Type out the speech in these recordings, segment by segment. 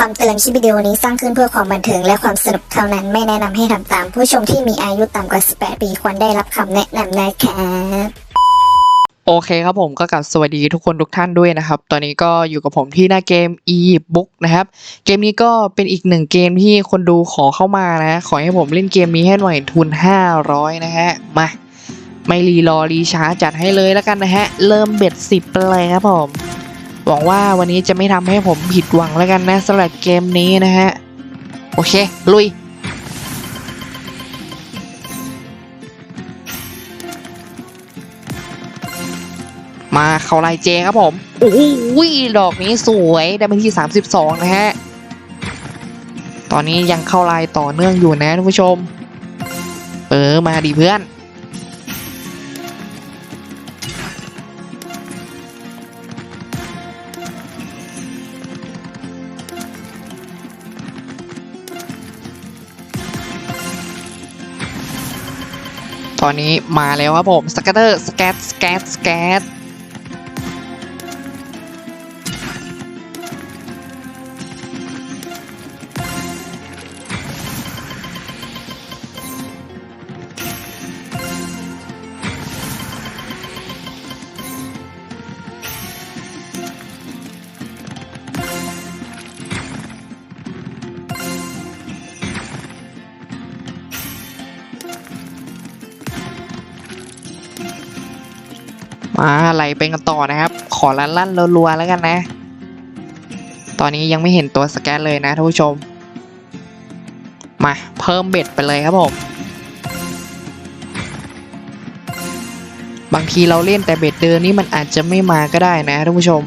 คำเตือนคลิปวิดีโอนี้สร้างขึ้นเพื่อความบันเทิงและความสนุกเท่านั้นไม่แนะนำให้ทำตาม ผู้ชมที่มีอายุต่ำกว่า 18 ปีควรได้รับคำแนะนำนะครับโอเคครับผมก็กลับสวัสดีทุกคนทุกท่านด้วยนะครับ ตอนนี้ก็อยู่กับผมที่หน้าเกม e-book นะครับ เกมนี้ก็เป็นอีกหนึ่งเกมที่คนดูขอเข้ามานะ ขอให้ผมเล่นเกมนี้ให้หน่อยทุน 500 นะฮะ มาไม่รีรอรีช้าจัดให้เลยแล้วกันนะฮะ เริ่มเบ็ดสิบไปเลยครับผม หวังว่าวันนี้จะไม่ทำให้ผมผิดหวังแล้วกันนะสำหรับเกมนี้นะฮะ โอเค ลุย มาเข้าลน์เจครับผม โอ้โหดอกนี้สวยได้เป็นที่ 32 นะฮะ ตอนนี้ยังเข้าลน์ต่อเนื่องอยู่นะท่านผู้ชม เออ มาดิเพื่อน ตอนนี้มาแล้วครับผมสกัตเตอร์สแกตสแกตสแกต มาอะไหลไปกันต่อนะครับ ขอลั่นลั่นรัวๆแล้วกันนะ ตอนนี้ยังไม่เห็นตัวสแกตเลยนะท่านผู้ชม มาเพิ่มเบ็ดไปเลยครับผม บางทีเราเล่นแต่เบ็ดเดินนี่มันอาจจะไม่มาก็ได้นะท่านผู้ชม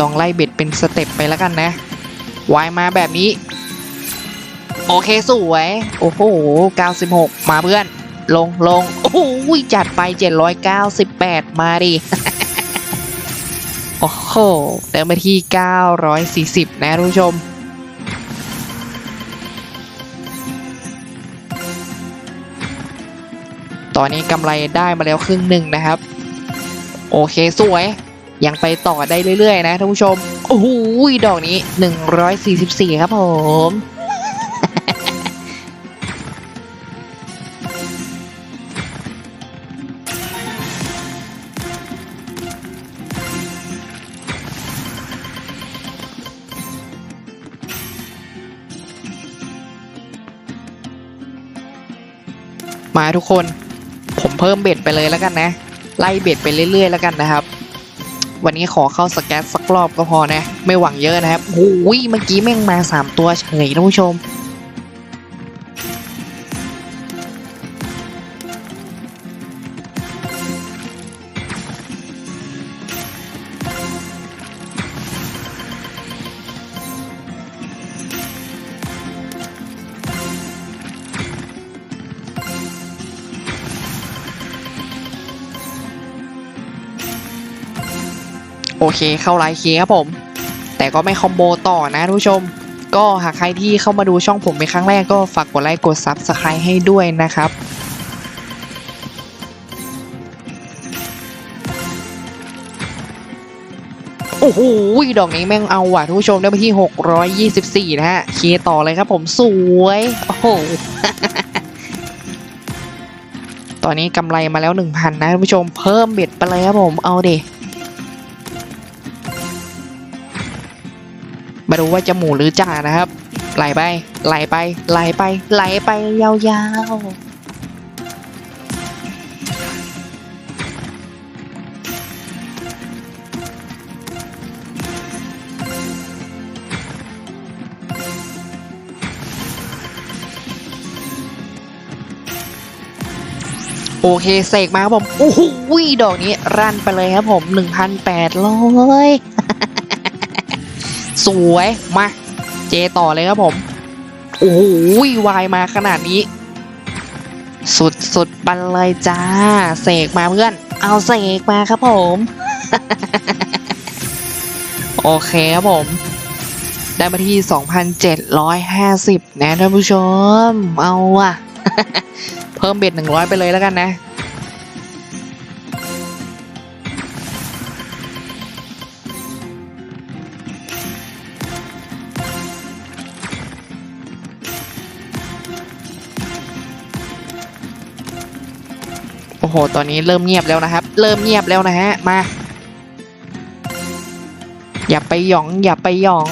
ลองไล่เบ็ดเป็นสเต็ปไปแล้วกันนะวายมาแบบนี้ โอเคสวย โอ้โห 96 มาเพื่อน ลงลงโอ้โหจัดไป 798 มาดิ โอ้โหเติมไปที่ 940 นะทุกผู้ชม ตอนนี้กำไรได้มาแล้วครึ่งหนึ่งนะครับ โอเคสวย ยังไปต่อได้เรื่อย ๆ นะท่านผู้ชม โอ้โหดอกนี้ 144 ครับผม มาทุกคนผมเพิ่มเบ็ดไปเลยแล้วกันนะ ไล่เบ็ดไปเรื่อยๆแล้วกันนะครับ วันนี้ขอเข้าสแกตสักรอบก็พอนะ ไม่หวังเยอะนะครับโอ้ยเมื่อกี้แม่งมา 3 ตัวเฉยท่านผู้ชม โอเคเข้าไลน์เคครับผม แต่ก็ไม่คอมโบต่อนะทุกผู้ชม ก็หากใครที่เข้ามาดูช่องผมเป็นครั้งแรกก็ฝากกดไลค์กด Subscribe ให้ด้วยนะครับโอ้โห ดอกนี้แม่งเอาว่ะทุกผู้ชมได้ไปที่ 624 นะฮะ เคต่อเลยครับผมสวย โอ้โห ตอนนี้กำไรมาแล้ว 1,000 นะท่านผู้ชม เพิ่มเบ็ดไปเลยครับผม เอาเดมาดูว่าจะหมูหรือจ่านะครับ ไหลไป ไหลไป ไหลไป ไหลไปยาวๆ โอเคเสกมาครับผม โอ้โหดอกนี้ รันไปเลยครับผม 1,800 สวยมาเจต่อเลยครับผม โอ้โหวายมาขนาดนี้ สุดสุดๆปันเลยจ้า เสกมาเพื่อน เอาเสกมาครับผม โอเคครับผม ได้มาที่ 2,750 นะท่านผู้ชม เอาอะเพิ่มเบ็ด100 ไปเลยแล้วกันนะ หตอนนี้เริ่มเงียบแล้วนะครับ เริ่มเงียบแล้วนะฮะ มา อย่าไปหยอง อย่าไปหยอง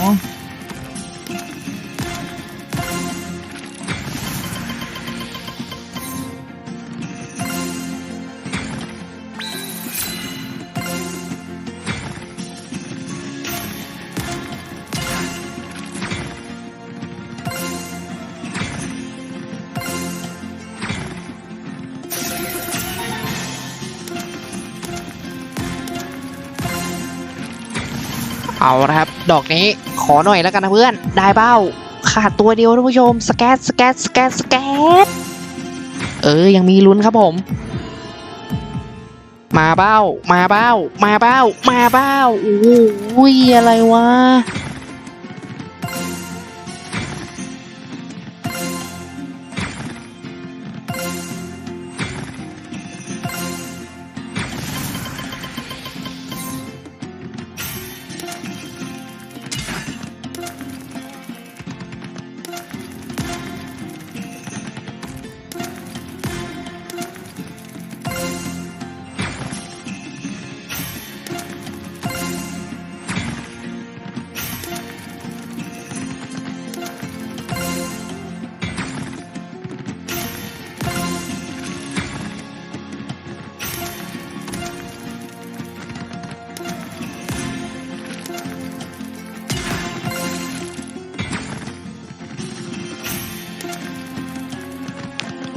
เอาละครับ ดอกนี้ขอหน่อยแล้วกันนะเพื่อน ได้เป้า ขาดตัวเดียวท่านผู้ชม สแกตสแกตสแกตสแกตเออ ยังมีลุ้นครับผม มาเบ้า มาเบ้า มาเบ้า มาเบ้าโอ้ยอะไรวะ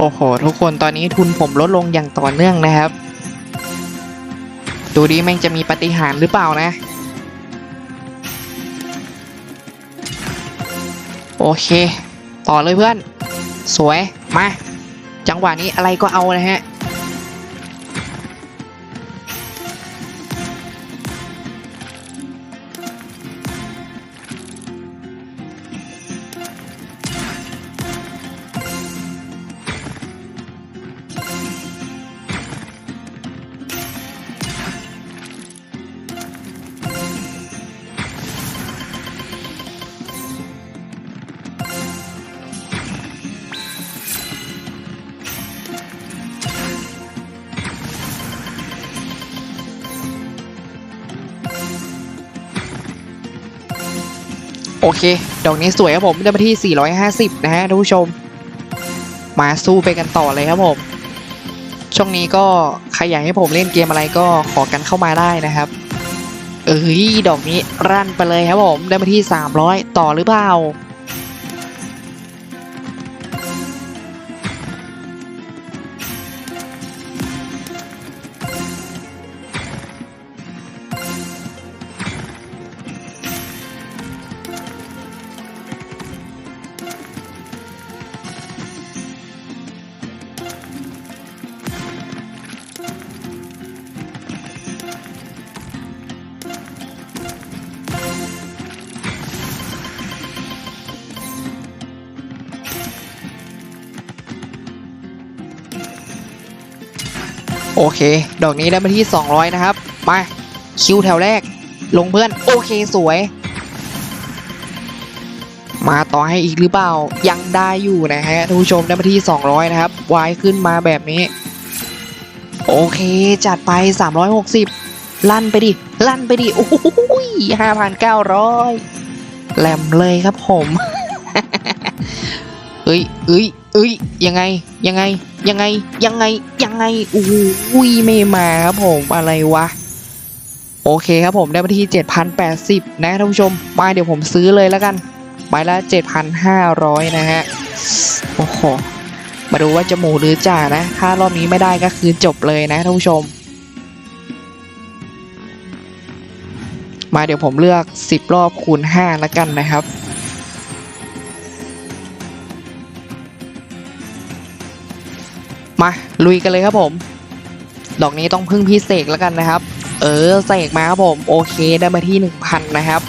โอ้โห ทุกคนตอนนี้ทุนผมลดลงอย่างต่อเนื่องนะครับ ดูดิแม่งจะมีปฏิหารหรือเปล่านะ โอเค ต่อเลยเพื่อน สวย มา จังหวะนี้อะไรก็เอานะฮะ โอเค ดอกนี้สวยครับผมได้มาที่ 450 นะฮะท่านผู้ชม มาสู้ไปกันต่อเลยครับผม ช่วงนี้ก็ใครอยากให้ผมเล่นเกมอะไรก็ขอกันเข้ามาได้นะครับ เอ้ย ดอกนี้รั่นไปเลยครับผม ได้มาที่ 300 ต่อหรือเปล่า โอเค ดอกนี้ได้มาที่ 200 นะครับ มา คิวแถวแรก ลงเพื่อน โอเคสวย มาต่อให้อีกหรือเปล่า ยังได้อยู่นะฮะท่านผู้ชมได้มาที่ 200 นะครับ วายขึ้นมาแบบนี้ โอเค จัดไป 360 ลั่นไปดิ ลั่นไปดิ โอ้โห5,900แหลมเลยครับผมเอ้ยเอ้ย เอ้ยยังไงยังไงยังไงยังไงยังไงโอ้โหไม่มาครับผมอะไรวะโอเคครับผมได้มาที่ 7,080 นะท่านผู้ชมมาเดี๋ยวผมซื้อเลยแล้วกันใบละ 7,500 นะฮะโอ้โหมาดูว่าจะหมูหรือจ่านะ ถ้ารอบนี้ไม่ได้ก็คือจบเลยนะท่านผู้ชม มาเดี๋ยวผมเลือก 10 รอบคูณ 5 แล้วกันนะครับ มาลุยกันเลยครับผม ดอกนี้ต้องพึ่งพี่เสกแล้วกันนะครับ เออเสกมาครับผม โอเคได้มาที่หนึ่งพันนะครับ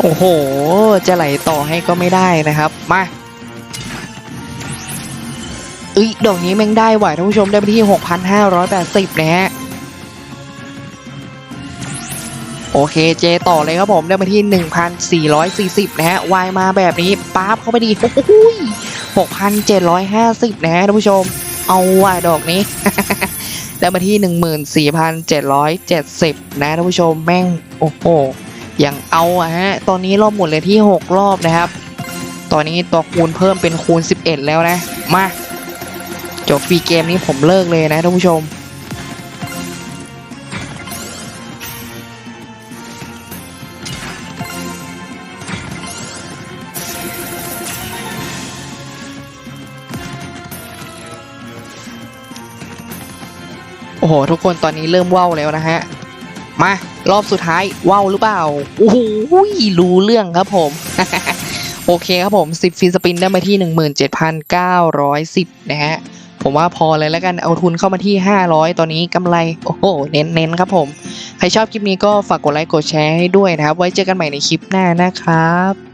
โอ้โห จะไหลต่อให้ก็ไม่ได้นะครับ มาเอ้ยดอกนี้แม่งได้ไหวท่านผู้ชมได้ไปที่ 6,580 นะฮะ โอเคเจต่อเลยครับผมได้มาที่ 1,440 นะฮะวายมาแบบนี้ป๊าบเข้าไปดีโอ้โห6,750 นะฮะท่านผู้ชม เอาว่ายดอกนี้ ได้มาที่ 14,770 นะท่านผู้ชมแม่ง โอ้โหอย่างเอาอะฮะ ตอนนี้รอบหมดเลยที่ 6 รอบนะครับ ตอนนี้ตัวคูณเพิ่มเป็นคูณ 11 แล้วนะ มา จบฟรีเกมนี้ผมเลิกเลยนะท่านผู้ชม คนตอนนี้เริ่มว่าวแล้วนะฮะ มารอบสุดท้ายว่าวหรือเปล่าโอ้โหรู้เรื่องครับผม โอเคครับผม 10ฟีสปินได้มาที่ 17,910 นะฮะ ผมว่าพอเลยแล้วกันเอาทุนเข้ามาที่ 500 ตอนนี้กำไร โอ้โห เน้นๆครับผม ใครชอบคลิปนี้ก็ฝากกดไลค์กดแชร์ให้ด้วยนะครับ ไว้เจอกันใหม่ในคลิปหน้านะครับ